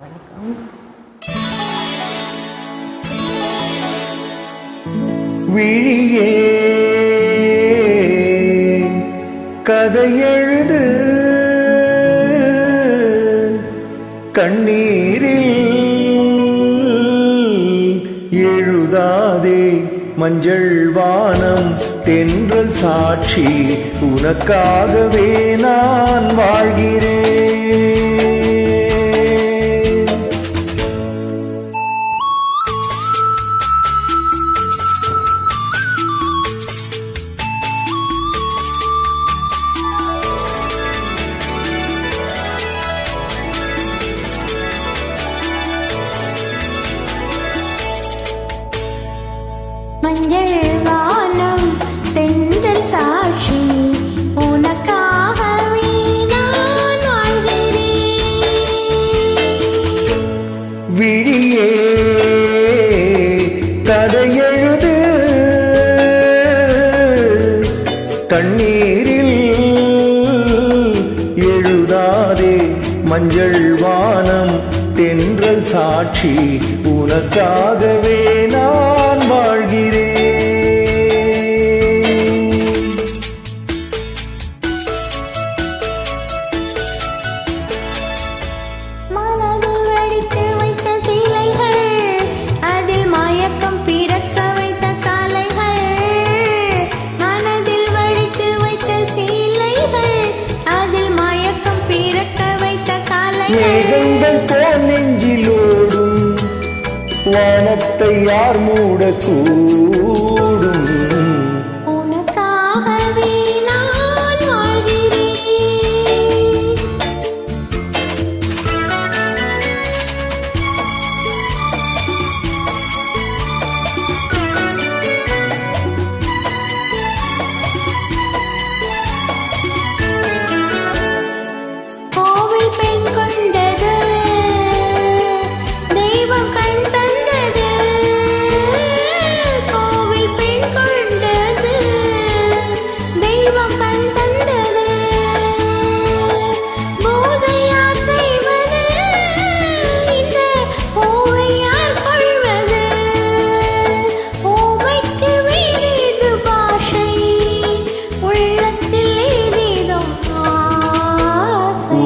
வணக்கம். விழியே கதையெழுது கண்ணீரில் எழுதாதே மஞ்சள் வானம் தென்றல் சாட்சி உனக்காகவே. விழியே கதையெழுது. கண்ணீரில் எழுதாதே மஞ்சள் வானம் தென்றல் சாட்சி. உனக்காகவே நான் வானத்தை யார் மூடக்கூடும்?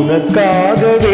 உனக்காகவே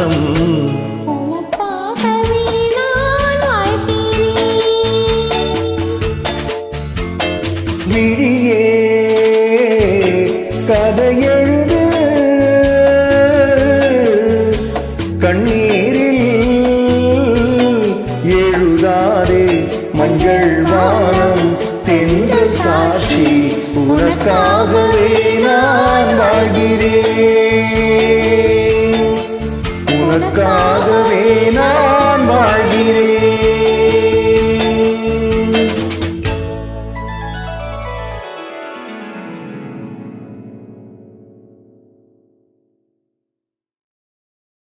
மஞ்சள் வானம் தென்றல் சாட்சி. உனக்காகவே நான் வாழ்கிறேன். உனக்காக